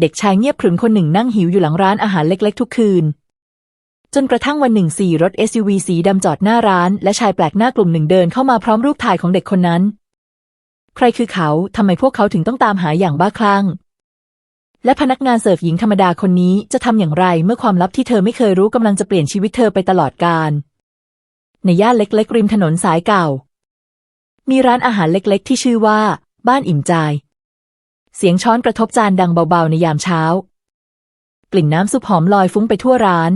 เด็กชายเงียบขรึมคนหนึ่งนั่งหิวอยู่หลังร้านอาหารเล็ก ๆ ทุกคืน จนกระทั่งวันหนึ่งสี่รถ SUV สีดำจอดหน้าร้าน และชายแปลกหน้ากลุ่มหนึ่งเดินเข้ามาพร้อมรูปถ่ายของเด็กคนนั้น ใครคือเขาทำไมพวกเขาถึงต้องตามหาอย่างบ้าคลั่ง และพนักงานเสิร์ฟหญิงธรรมดาคนนี้จะทำอย่างไรเมื่อความลับที่เธอไม่เคยรู้กำลังจะเปลี่ยนชีวิตเธอไปตลอดกาลในย่านเล็ก ๆ ริมถนนสายเก่า มีร้านอาหารเล็ก ๆ ที่ชื่อว่า บ้านอิ่มใจ เสียงช้อนกระทบจานดังเบาๆในยามเช้า กลิ่นน้ำซุปหอมลอยฟุ้งไปทั่วร้าน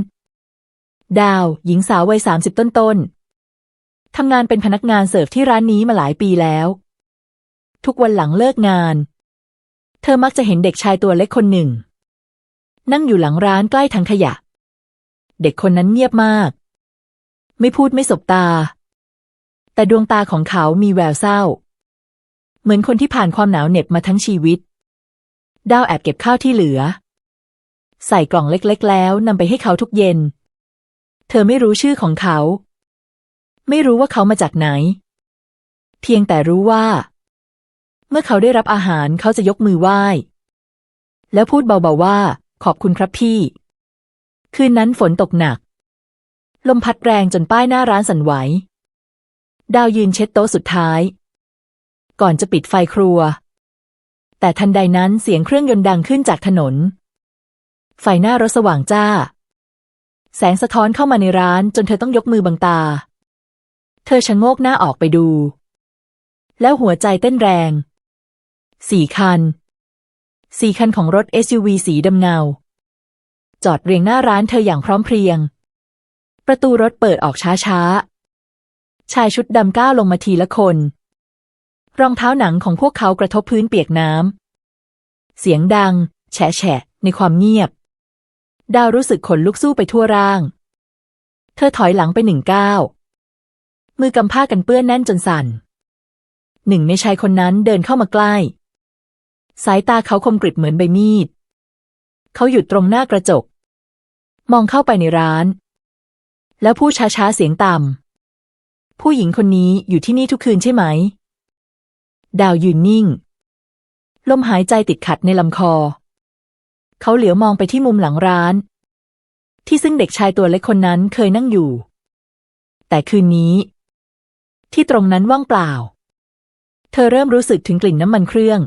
ดาว หญิงสาววัยสามสิบต้นๆทำงานเป็นพนักงานเสิร์ฟที่ร้านนี้มาหลายปีแล้ว ทุกวันหลังเลิกงาน เธอมักจะเห็นเด็กชายตัวเล็กคนหนึ่ง นั่งอยู่หลังร้านใกล้ถังขยะ เด็กคนนั้นเงียบมาก ไม่พูดไม่สบตา แต่ดวงตาของเขามีแววเศร้า เหมือนคนที่ผ่านความหนาวเหน็บมาทั้งชีวิต ดาวแอบเก็บข้าวที่เหลือ ใส่กล่องเล็กๆ แล้วนำไปให้เขาทุกเย็น เธอไม่รู้ชื่อของเขา ไม่รู้ว่าเขามาจากไหน เพียงแต่รู้ว่า เมื่อเขาได้รับอาหารเขาจะยกมือไหว้ แล้วพูดเบาๆว่า ขอบคุณครับพี่ คืนนั้นฝนตกหนัก ลมพัดแรงจนป้ายหน้าร้านสั่นไหว ดาวยืนเช็ดโต๊ะสุดท้าย ก่อนจะปิดไฟครัว แต่ทันใดนั้นเสียงเครื่องยนต์ดังขึ้นจากถนน ไฟหน้ารถสว่างจ้า แสงสะท้อนเข้ามาในร้านจนเธอต้องยกมือบังตา เธอชะโงกหน้าออกไปดู แล้วหัวใจเต้นแรง สี่คัน สี่คันของรถ SUV สีดำเงา จอดเรียงหน้าร้านเธออย่างพร้อมเพรียง ประตูรถเปิดออกช้าๆ ชายชุดดำก้าวลงมาทีละคน รองเท้าหนังของพวกเขากระทบพื้นเปียกน้ำ เสียงดัง แฉะแฉะในความเงียบ ดาวรู้สึกขนลุกสู้ไปทั่วร่าง เธอถอยหลังไปหนึ่งก้าวมือกำผ้ากันเปื้อนแน่นจนสั่น หนึ่งในชายคนนั้นเดินเข้ามาใกล้ สายตาเขาคมกริบเหมือนใบมีด เขาหยุดตรงหน้ากระจก มองเข้าไปในร้าน แล้วพูดช้าๆเสียงต่ำผู้หญิงคนนี้อยู่ที่นี่ทุกคืนใช่ไหม ดาวยืนนิ่ง ลมหายใจติดขัดในลำคอ เขาเหลียวมองไปที่มุมหลังร้าน ที่ซึ่งเด็กชายตัวเล็กคนนั้นเคยนั่งอยู่ แต่คืนนี้ ที่ตรงนั้นว่างเปล่า เธอเริ่มรู้สึกถึงกลิ่นน้ำมันเครื่อง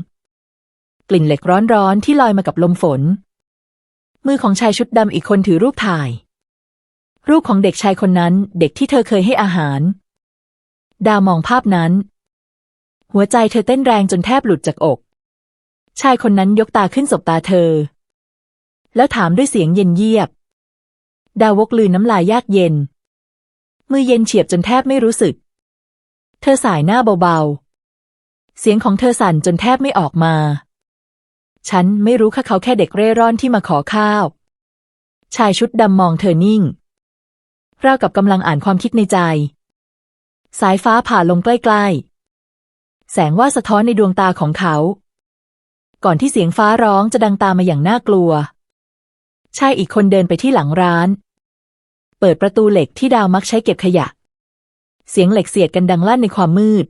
กลิ่นเหล็กร้อนๆที่ลอยมากับลมฝน มือของชายชุดดำอีกคนถือรูปถ่าย รูปของเด็กชายคนนั้น เด็กที่เธอเคยให้อาหาร ดาวมองภาพนั้น หัวใจเธอเต้นแรงจนแทบหลุดจากอก ชายคนนั้นยกตาขึ้นสบตาเธอ แล้วถามด้วยเสียงเย็นเยียบ ดาวกลืนน้ำลายยากเย็น มือเย็นเฉียบจนแทบไม่รู้สึก เธอสายหน้าเบาๆ เสียงของเธอสั่นจนแทบไม่ออกมา ฉันไม่รู้ค่ะเขาแค่เด็กเร่ร่อนที่มาขอข้าว ชายชุดดำมองเธอนิ่งราวกับกำลังอ่านความคิดในใจ สายฟ้าผ่าลงใกล้ๆ แสงว่าสะท้อนในดวงตาของเขา ก่อนที่เสียงฟ้าร้องจะดังตามมาอย่างน่ากลัว ชายอีกคนเดินไปที่หลังร้าน เปิดประตูเหล็กที่ดาวมักใช้เก็บขยะ เสียงเหล็กเสียดกันดังลั่นในความมืด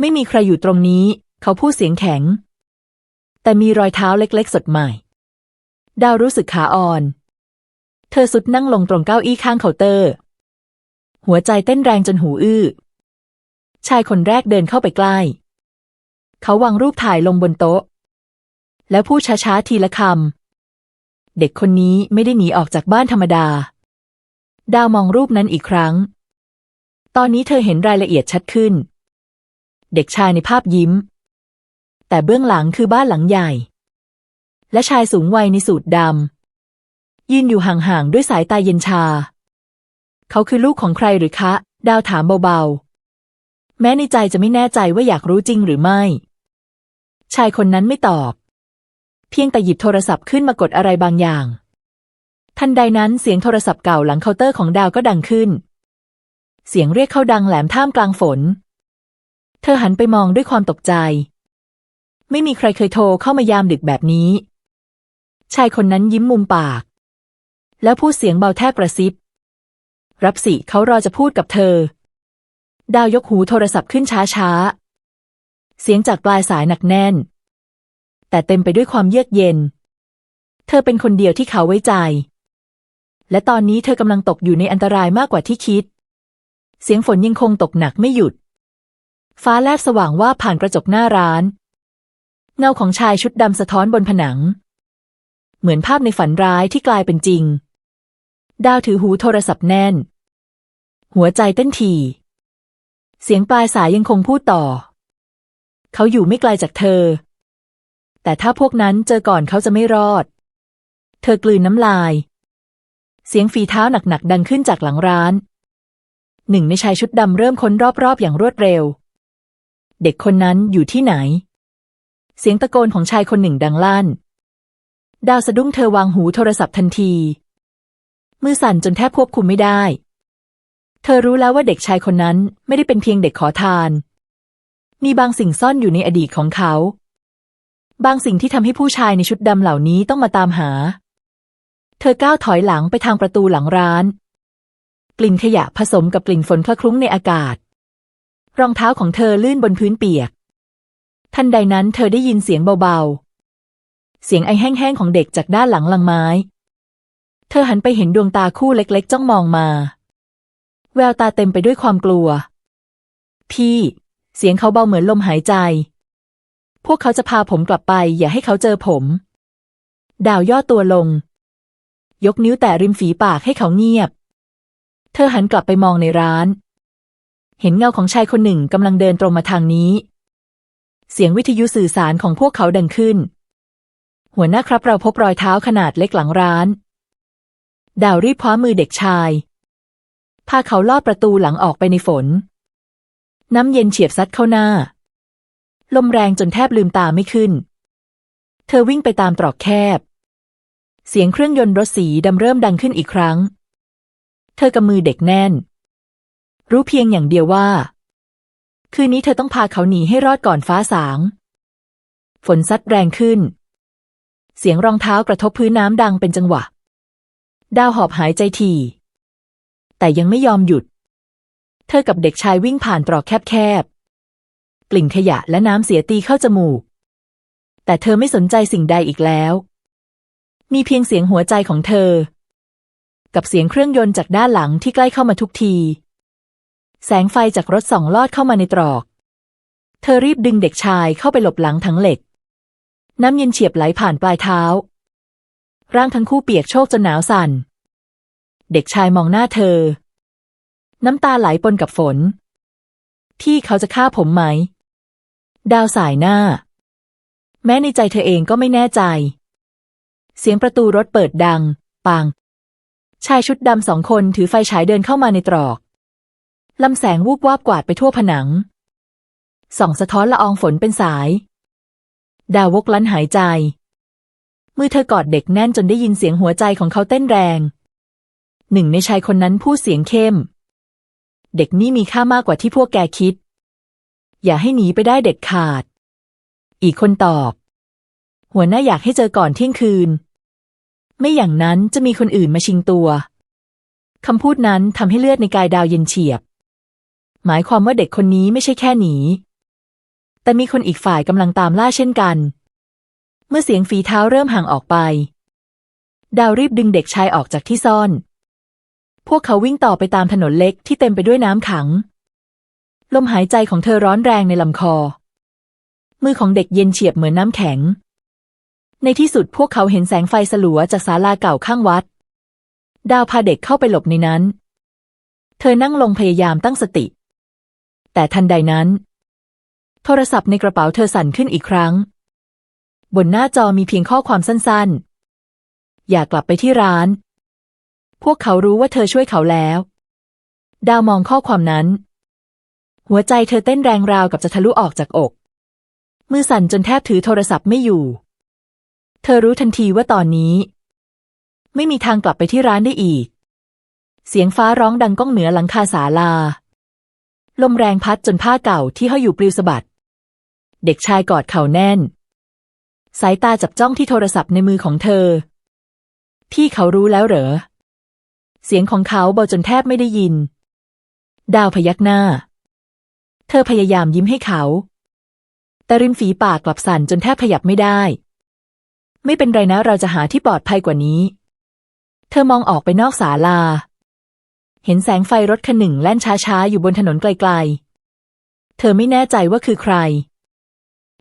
ไม่มีใครอยู่ตรงนี้ เขาพูดเสียงแข็ง แต่มีรอยเท้าเล็กๆ สดใหม่ ดาวรู้สึกขาอ่อน เธอสุดนั่งลงตรงเก้าอี้ข้างเคาน์เตอร์ หัวใจเต้นแรงจนหูอื้อ ชายคนแรกเดินเข้าไปใกล้ เขาวางรูปถ่ายลงบนโต๊ะ แล้วพูดช้าๆทีละคำ เด็กคนนี้ไม่ได้หนีออกจากบ้านธรรมดา ดาวมองรูปนั้นอีกครั้ง ตอนนี้เธอเห็นรายละเอียดชัดขึ้น เด็กชายในภาพยิ้ม แต่เบื้องหลังคือบ้านหลังใหญ่ และชายสูงวัยในสูทดำยืนอยู่ห่างๆด้วยสายตาเย็นชา เขาคือลูกของใครหรือคะ ดาวถามเบาๆ แม้ในใจจะไม่แน่ใจว่าอยากรู้จริงหรือไม่ ชายคนนั้นไม่ตอบ เพียงแต่หยิบโทรศัพท์ขึ้นมากดอะไรบางอย่าง ทันใดนั้นเสียงโทรศัพท์เก่าหลังเคาน์เตอร์ของดาวก็ดังขึ้น เสียงเรียกเข้าดังแหลมท่ามกลางฝน เธอหันไปมองด้วยความตกใจ ไม่มีใครเคยโทรเข้ามายามดึกแบบนี้ ชายคนนั้นยิ้มมุมปาก แล้วพูดเสียงเบาแทบกระซิบ รับสิเขารอจะพูดกับเธอ ดาวยกหูโทรศัพท์ขึ้นช้าๆเสียงจากปลายสายหนักแน่น แต่เต็มไปด้วยความเยือกเย็น เธอเป็นคนเดียวที่เขาไว้ใจ และตอนนี้เธอกำลังตกอยู่ในอันตรายมากกว่าที่คิด เสียงฝนยังคงตกหนักไม่หยุด ฟ้าแลบสว่างว่าผ่านกระจกหน้าร้าน เงาของชายชุดดำสะท้อนบนผนัง เหมือนภาพในฝันร้ายที่กลายเป็นจริง ดาวถือหูโทรศัพท์แน่น หัวใจเต้นถี่ เสียงปลายสายยังคงพูดต่อ เขาอยู่ไม่ไกลจากเธอ แต่ถ้าพวกนั้นเจอก่อนเขาจะไม่รอด เธอกลืนน้ำลาย เสียงฝีเท้าหนักๆดังขึ้นจากหลังร้าน หนึ่งในชายชุดดำเริ่มค้นรอบๆอย่างรวดเร็ว เด็กคนนั้นอยู่ที่ไหน เสียงตะโกนของชายคนหนึ่งดังลั่น ดาวสะดุ้งเธอวางหูโทรศัพท์ทันที มือสั่นจนแทบควบคุมไม่ได้ เธอรู้แล้วว่าเด็กชายคนนั้นไม่ได้เป็นเพียงเด็กขอทาน มีบางสิ่งซ่อนอยู่ในอดีตของเขา บางสิ่งที่ทำให้ผู้ชายในชุดดำเหล่านี้ต้องมาตามหา เธอก้าวถอยหลังไปทางประตูหลังร้าน กลิ่นขยะผสมกับกลิ่นฝนคละคลุ้งในอากาศ รองเท้าของเธอลื่นบนพื้นเปียก ทันใดนั้นเธอได้ยินเสียงเบาๆ เสียงไอแห้งๆของเด็กจากด้านหลังลังไม้ เธอหันไปเห็นดวงตาคู่เล็กๆ จ้องมองมา แววตาเต็มไปด้วยความกลัว พี่ เสียงเขาเบาเหมือนลมหายใจ พวกเขาจะพาผมกลับไป อย่าให้เขาเจอผม ดาวย่อตัวลง ยกนิ้วแตะริมฝีปากให้เขาเงียบ เธอหันกลับไปมองในร้าน เห็นเงาของชายคนหนึ่งกำลังเดินตรงมาทางนี้ เสียงวิทยุสื่อสารของพวกเขาดังขึ้น หัวหน้าครับเราพบรอยเท้าขนาดเล็กหลังร้าน ดาวรีบคว้ามือเด็กชาย พาเขาลอดประตูหลังออกไปในฝน น้ำเย็นเฉียบซัดเข้าหน้า ลมแรงจนแทบลืมตาไม่ขึ้น เธอวิ่งไปตามตรอกแคบ เสียงเครื่องยนต์รถสีดำเริ่มดังขึ้นอีกครั้ง เธอกำมือเด็กแน่น รู้เพียงอย่างเดียวว่า คืนนี้เธอต้องพาเขาหนีให้รอดก่อนฟ้าสาง ฝนซัดแรงขึ้น เสียงรองเท้ากระทบพื้นน้ำดังเป็นจังหวะ ดาวหอบหายใจที แต่ยังไม่ยอมหยุด เธอกับเด็กชายวิ่งผ่านตรอกแคบๆ กลิ่นขยะและน้ำเสียตีเข้าจมูก แต่เธอไม่สนใจสิ่งใดอีกแล้ว มีเพียงเสียงหัวใจของเธอ กับเสียงเครื่องยนต์จากด้านหลังที่ใกล้เข้ามาทุกที แสงไฟจากรถส่องลอดเข้ามาในตรอก เธอรีบดึงเด็กชายเข้าไปหลบหลังถังเหล็ก น้ำเย็นเฉียบไหลผ่านปลายเท้า ร่างทั้งคู่เปียกโชกจนหนาวสั่น เด็กชายมองหน้าเธอ น้ำตาไหลปนกับฝน พี่เขาจะฆ่าผมไหม ดาวสายหน้า แม้ในใจเธอเองก็ไม่แน่ใจ เสียงประตูรถเปิดดัง ปัง ชายชุดดำสองคนถือไฟฉายเดินเข้ามาในตรอกลำแสงวูบวาบกวาดไปทั่วผนัง ส่องสะท้อนละอองฝนเป็นสาย ดาววกลั้นหายใจ มือเธอกอดเด็กแน่นจนได้ยินเสียงหัวใจของเขาเต้นแรง หนึ่งในชายคนนั้นพูดเสียงเข้ม เด็กนี่มีค่ามากกว่าที่พวกแกคิด อย่าให้หนีไปได้เด็ดขาด อีกคนตอบ หัวหน้าอยากให้เจอก่อนเที่ยงคืน ไม่อย่างนั้นจะมีคนอื่นมาชิงตัวคำพูดนั้นทำให้เลือดในกายดาวเย็นเฉียบ หมายความว่าเด็กคนนี้ไม่ใช่แค่หนี แต่มีคนอีกฝ่ายกำลังตามล่าเช่นกัน เมื่อเสียงฝีเท้าเริ่มห่างออกไป ดาวรีบดึงเด็กชายออกจากที่ซ่อน พวกเขาวิ่งต่อไปตามถนนเล็กที่เต็มไปด้วยน้ำขัง ลมหายใจของเธอร้อนแรงในลำคอ มือของเด็กเย็นเฉียบเหมือนน้ำแข็ง ในที่สุดพวกเขาเห็นแสงไฟสลัวจากศาลาเก่าข้างวัด ดาวพาเด็กเข้าไปหลบในนั้น เธอนั่งลงพยายามตั้งสติ แต่ทันใดนั้น โทรศัพท์ในกระเป๋าเธอสั่นขึ้นอีกครั้ง บนหน้าจอมีเพียงข้อความสั้นๆ อย่ากลับไปที่ร้าน พวกเขารู้ว่าเธอช่วยเขาแล้ว ดาวมองข้อความนั้น หัวใจเธอเต้นแรงราวกับจะทะลุออกจากอก มือสั่นจนแทบถือโทรศัพท์ไม่อยู่ เธอรู้ทันทีว่าตอนนี้ ไม่มีทางกลับไปที่ร้านได้อีก เสียงฟ้าร้องดังก้องเหนือหลังคาศาลา ลมแรงพัดจนผ้าเก่าที่ห้อยอยู่ปลิวสะบัด เด็กชายกอดเข่าแน่น สายตาจับจ้องที่โทรศัพท์ในมือของเธอ พี่เขารู้แล้วเหรอ เสียงของเขาเบาจนแทบไม่ได้ยิน ดาวพยักหน้า เธอพยายามยิ้มให้เขา แต่ริมฝีปากกลับสั่นจนแทบขยับไม่ได้ ไม่เป็นไรนะเราจะหาที่ปลอดภัยกว่านี้ เธอมองออกไปนอกศาลา เห็นแสงไฟรถคันหนึ่งแล่นช้าๆ อยู่บนถนนไกลๆ เธอไม่แน่ใจว่าคือใคร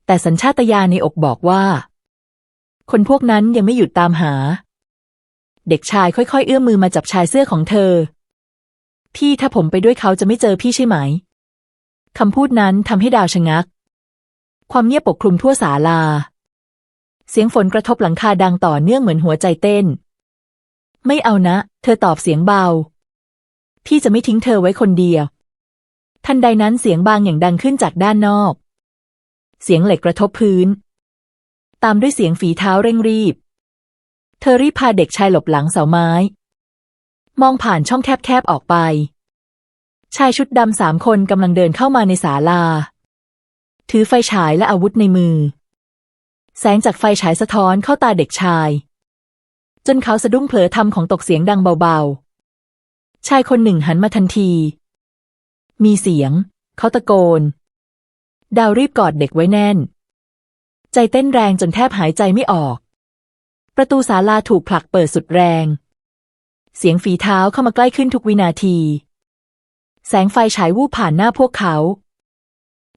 แต่สัญชาตญาณในอกบอกว่า คนพวกนั้นยังไม่หยุดตามหา เด็กชายค่อยๆ เอื้อมมือมาจับชายเสื้อของเธอ พี่ถ้าผมไปด้วยเขาจะไม่เจอพี่ใช่ไหม คำพูดนั้นทำให้ดาวชะงัก ความเงียบปกคลุมทั่วศาลา เสียงฝนกระทบหลังคาดังต่อเนื่องเหมือนหัวใจเต้น ไม่เอานะ เธอตอบเสียงเบา พี่จะไม่ทิ้งเธอไว้คนเดียว ทันใดนั้นเสียงบางอย่างดังขึ้นจากด้านนอก เสียงเหล็กกระทบพื้น ตามด้วยเสียงฝีเท้าเร่งรีบ เธอรีบพาเด็กชายหลบหลังเสาไม้ มองผ่านช่องแคบๆออกไป ชายชุดดำสามคนกำลังเดินเข้ามาในศาลา ถือไฟฉายและอาวุธในมือ แสงจากไฟฉายสะท้อนเข้าตาเด็กชาย จนเขาสะดุ้งเผลอทำของตกเสียงดังเบาๆ ชายคนหนึ่งหันมาทันที มีเสียง เขาตะโกน ดาวรีบกอดเด็กไว้แน่น ใจเต้นแรงจนแทบหายใจไม่ออก ประตูศาลาถูกผลักเปิดสุดแรง เสียงฝีเท้าเข้ามาใกล้ขึ้นทุกวินาที แสงไฟฉายวูบผ่านหน้าพวกเขา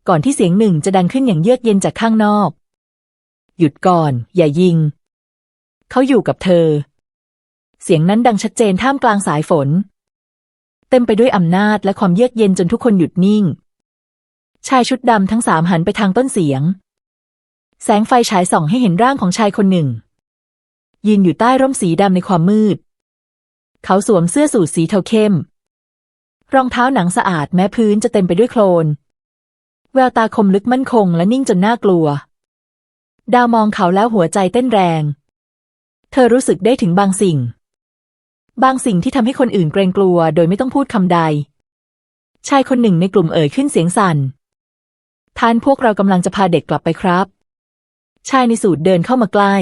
ก่อนที่เสียงหนึ่งจะดังขึ้นอย่างเยือกเย็นจากข้างนอก หยุดก่อน อย่ายิง เขาอยู่กับเธอ เสียงนั้นดังชัดเจนท่ามกลางสายฝน เต็มไปด้วยอำนาจและความเยือกเย็นจนทุกคนหยุดนิ่ง ชายชุดดำทั้งสามหันไปทางต้นเสียง แสงไฟฉายส่องให้เห็นร่างของชายคนหนึ่ง ยืนอยู่ใต้ร่มสีดำในความมืด เขาสวมเสื้อสูทสีเทาเข้ม รองเท้าหนังสะอาดแม้พื้นจะเต็มไปด้วยโคลน แววตาคมลึกมั่นคงและนิ่งจนน่ากลัว ดาวมองเขาแล้วหัวใจเต้นแรง เธอรู้สึกได้ถึงบางสิ่ง บางสิ่งที่ทำให้คนอื่นเกรงกลัวโดยไม่ต้องพูดคำใด ชายคนหนึ่งในกลุ่มเอ่ยขึ้นเสียงสั่นท่านพวกเรากำลังจะพาเด็กกลับไปครับ ชายในสูตรเดินเข้ามาใกล้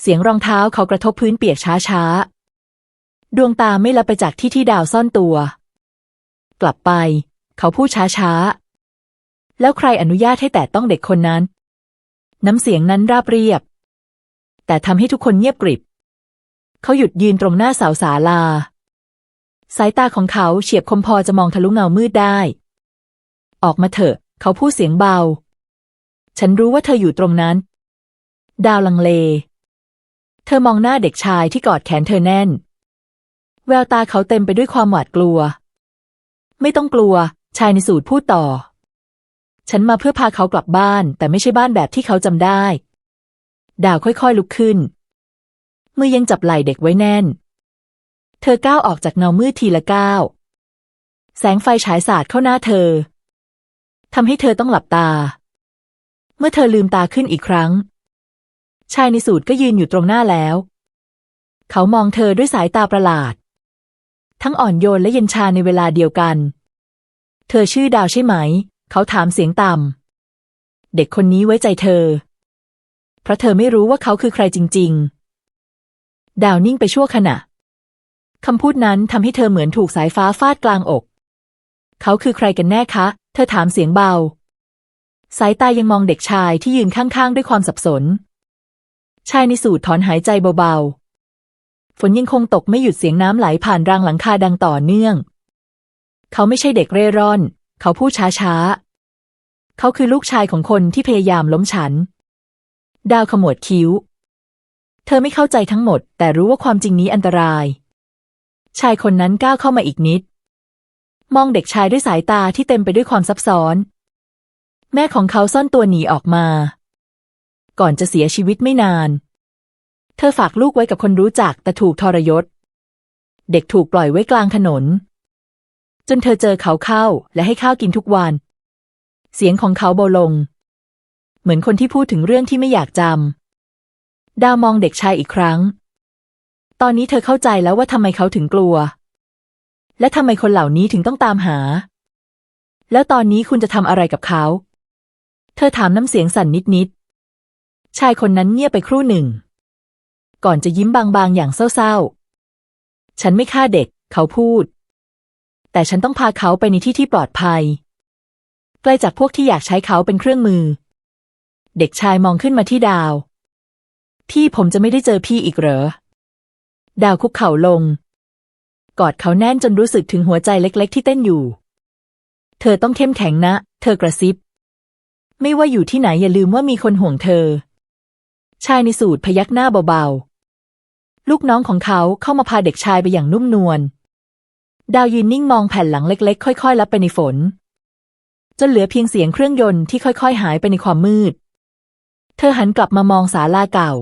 เสียงรองเท้าเขากระทบพื้นเปียกช้าๆ ดวงตาไม่ละไปจากที่ที่ดาวซ่อนตัว กลับไป เขาพูดช้าๆ แล้วใครอนุญาตให้แตะต้องเด็กคนนั้น น้ำเสียงนั้นราบเรียบ แต่ทำให้ทุกคนเงียบกริบ เขาหยุดยืนตรงหน้าเสาศาลา สายตาของเขาเฉียบคมพอจะมองทะลุเงามืดได้ ออกมาเถอะ เขาพูดเสียงเบา ฉันรู้ว่าเธออยู่ตรงนั้น ดาวลังเล เธอมองหน้าเด็กชายที่กอดแขนเธอแน่น แววตาเขาเต็มไปด้วยความหวาดกลัว ไม่ต้องกลัว ชายในสูตรพูดต่อ ฉันมาเพื่อพาเขากลับบ้าน แต่ไม่ใช่บ้านแบบที่เขาจำได้ ดาวค่อยๆลุกขึ้น มือยังจับไหล่เด็กไว้แน่น เธอก้าวออกจากเงามืดทีละก้าวแสงไฟฉายสาดเข้าหน้าเธอทำให้เธอต้องหลับตา เมื่อเธอลืมตาขึ้นอีกครั้ง ชายในสูตรก็ยืนอยู่ตรงหน้าแล้ว เขามองเธอด้วยสายตาประหลาด ทั้งอ่อนโยนและเย็นชาในเวลาเดียวกัน เธอชื่อดาวใช่ไหม เขาถามเสียงต่ำ เด็กคนนี้ไว้ใจเธอ เพราะเธอไม่รู้ว่าเขาคือใครจริง ๆ ดาวนิ่งไปชั่วขณะคำพูดนั้นทำให้เธอเหมือนถูกสายฟ้าฟาดกลางอก เขาคือใครกันแน่คะ เธอถามเสียงเบา สายตายังมองเด็กชายที่ยืนข้างๆ ด้วยความสับสน ชายในสูตรถอนหายใจเบาๆ ฝนยังคงตกไม่หยุดเสียงน้ำไหลผ่านรางหลังคาดังต่อเนื่อง เขาไม่ใช่เด็กเร่ร่อน เขาพูดช้าๆ เขาคือลูกชายของคนที่พยายามล้มฉัน ดาวขมวดคิ้ว เธอไม่เข้าใจทั้งหมด แต่รู้ว่าความจริงนี้อันตราย ชายคนนั้นก้าวเข้ามาอีกนิด มองเด็กชายด้วยสายตาที่เต็มไปด้วยความซับซ้อน แม่ของเขาซ่อนตัวหนีออกมา ก่อนจะเสียชีวิตไม่นาน เธอฝากลูกไว้กับคนรู้จักแต่ถูกทรยศ เด็กถูกปล่อยไว้กลางถนน จนเธอเจอเขาเข้าและให้ข้าวกินทุกวัน เสียงของเขาเบาลง เหมือนคนที่พูดถึงเรื่องที่ไม่อยากจำดาวมองเด็กชายอีกครั้ง ตอนนี้เธอเข้าใจแล้วว่าทำไมเขาถึงกลัว และทำไมคนเหล่านี้ถึงต้องตามหา แล้วตอนนี้คุณจะทำอะไรกับเขา เธอถามน้ำเสียงสั่นนิด ชายคนนั้นเงียบไปครู่หนึ่ง ก่อนจะยิ้มบางๆอย่างเศร้าๆ ฉันไม่ฆ่าเด็ก เขาพูด แต่ฉันต้องพาเขาไปในที่ที่ปลอดภัย ใกล้จากพวกที่อยากใช้เขาเป็นเครื่องมือ เด็กชายมองขึ้นมาที่ดาว ที่ผมจะไม่ได้เจอพี่อีกเหรอ ดาวคุกเข่าลง กอดเขาแน่นจนรู้สึกถึงหัวใจเล็ก ๆ ที่เต้นอยู่ เธอต้องเข้มแข็งนะ เธอกระซิบ ไม่ว่าอยู่ที่ไหนอย่าลืมว่ามีคนห่วงเธอ ชายในสูตรพยักหน้าเบาๆ ลูกน้องของเขาเข้ามาพาเด็กชายไปอย่างนุ่มนวล ดาวยืนนิ่งมองแผ่นหลังเล็ก ๆ ค่อย ๆ ลับไปในฝน จนเหลือเพียงเสียงเครื่องยนต์ที่ค่อย ๆ หายไปในความมืด เธอหันกลับมามองศาลาเก่า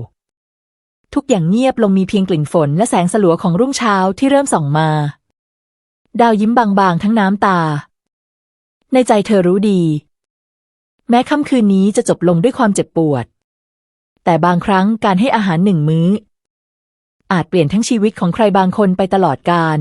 ทุกอย่างเงียบลงมีเพียงกลิ่นฝนและแสงสลัวของรุ่งเช้าที่เริ่มส่องมา ดาวยิ้มบางๆ ทั้งน้ำตา ในใจเธอรู้ดี แม้ค่ำคืนนี้จะจบลงด้วยความเจ็บปวด แต่บางครั้งการให้อาหารหนึ่งมื้อ อาจเปลี่ยนทั้งชีวิตของใครบางคนไปตลอดกาล